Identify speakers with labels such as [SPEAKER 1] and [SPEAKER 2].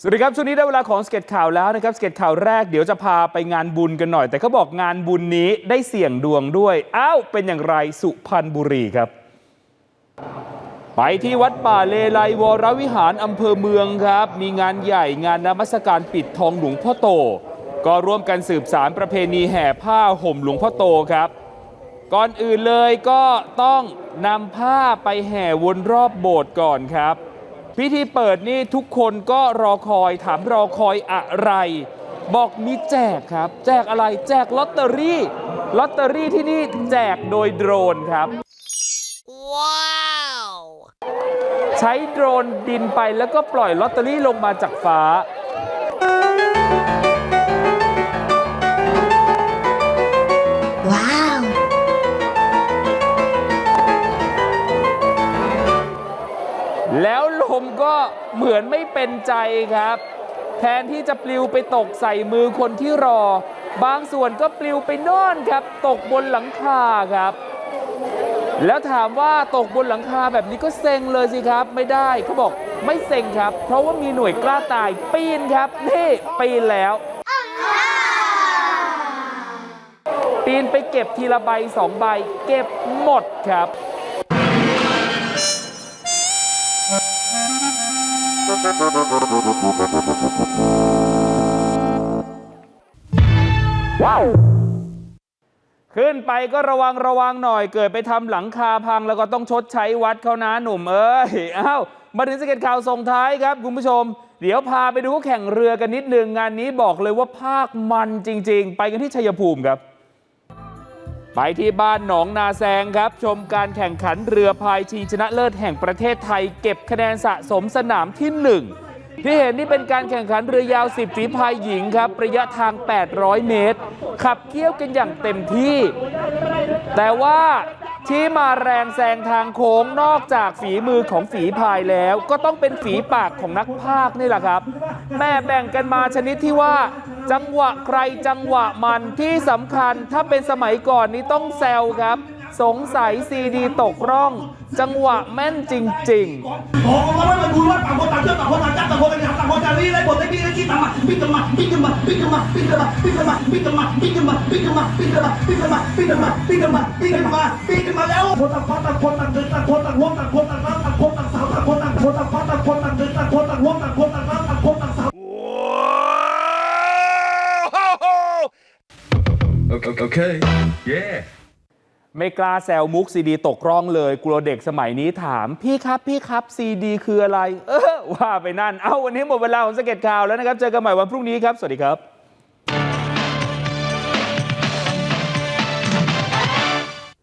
[SPEAKER 1] สวัสดีครับช่วงนี้ได้เวลาของสเก็ตข่าวแล้วนะครับสเก็ตข่าวแรกเดี๋ยวจะพาไปงานบุญกันหน่อย แต่เขาบอกงานบุญนี้ได้เสี่ยงดวงด้วย อ้าวเป็นอย่างไรสุพรรณบุรีครับ ไปที่วัดป่าเลไลวรวิหารอำเภอเมืองครับ มีงานใหญ่งานนมัสการปิดทองหลวงพ่อโต ก็ร่วมกันสืบสารประเพณีแห่ผ้าห่มหลวงพ่อโตครับ ก่อนอื่นเลยก็ต้องนำผ้าไปแห่วนรอบโบสถ์ก่อนครับ พิธีเปิดนี่ทุกคนก็รอคอยถามรอคอยอะไร บอกมีแจกครับ แจกอะไรแจกลอตเตอรี่ลอตเตอรี่ที่นี่แจกโดยโดรนครับ
[SPEAKER 2] Wow!
[SPEAKER 1] ใช้โดรนบินไปแล้วก็ปล่อยลอตเตอรี่ลงมาจากฟ้า เหมือนไม่เป็นใจครับ แทนที่จะปลิวไปตกใส่มือคนที่รอ บางส่วนก็ปลิวไปน่นครับ ตกบนหลังคาครับ แล้วถามว่าตกบนหลังคาแบบนี้ก็เซ็งเลยสิครับ ไม่ได้เขาบอกไม่เซ็งครับ เพราะว่ามีหน่วยกล้าตายปีนครับนี่ปีนแล้วปีนไปเก็บทีละใบสองใบ เก็บหมดครับ ขึ้นไปก็ระวังระวังหน่อย เกิดไปทำหลังคาพังแล้วก็ต้องชดใช้วัดเขานะหนุ่มเอ้ยอ้าวมาถึงสเก็ตข่าวส่งท้ายครับคุณผู้ชม เดี๋ยวพาไปดูเขาแข่งเรือกันนิดนึงงานนี้บอกเลยว่าภาคมันจริง ๆ ไปกันที่ชัยภูมิครับ ไปที่บ้านหนองนาแซงครับ ชมการแข่งขันเรือพายชิงชนะเลิศแห่งประเทศไทย เก็บคะแนนสะสมสนามที่ 1 ที่เห็นนี่เป็นการแข่งขันเรือยาว 10 ฝีพายหญิงครับ ระยะทาง 800 เมตร ขับเคี่ยวกันอย่างเต็มที่ แต่ว่า ที่มาแรงแซงทางโค้งนอกจากฝีมือของฝีพายแล้ว ก็ต้องเป็นฝีปากของนักพากนี่แหละครับ แม่แบ่งกันมาชนิดที่ว่า จังหวะใครจังหวะมันที่สำคัญถ้าเป็นสมัยก่อนนี้ต้องแซวครับ สงสัยซีดีตกร่อง จังหวะแม่นจริง ๆ
[SPEAKER 3] ขอมาไว้มาดูว่าต่างคนต่างเชื่อต่างคนต่างจับต่างคนต่างหาต่างคนต่างรีไรบทไอ้พี่ไอ้ขี้ตามมาปิ้งกันมาปิ้งกันมาปิ้งกันมาปิ้งกันมาปิ้งกันมาปิ้งกันมาปิ้งกันมาปิ้งกันมาปิ้งกันมาปิ้งกันมาปิ้งกันมาปิ้งกันมาปิ้งกันมาปิ้งกันมาแล้วคนต่างคนต่างคนต่างเดินต่างคนต่างวงต่างคนต่างน้ำต่างคนต่างสาวต่างคนต่างคนต่างฟ้าต่างคนต่างเดินต่างคนต่างวงต่างคนต่างน้ำต่างคนต่างสาว
[SPEAKER 4] Okay, okay. Yeah.
[SPEAKER 1] ไม่กล้าแซวมุกซีดีตกร่องเลย กลัวเด็กสมัยนี้ถาม พี่ครับพี่ครับซีดีคืออะไร เออว่าไปนั่น เอาวันนี้หมดเวลาของสเก็ตข่าวแล้วนะครับ เจอกันใหม่วันพรุ่งนี้ครับ สวัสดีครับ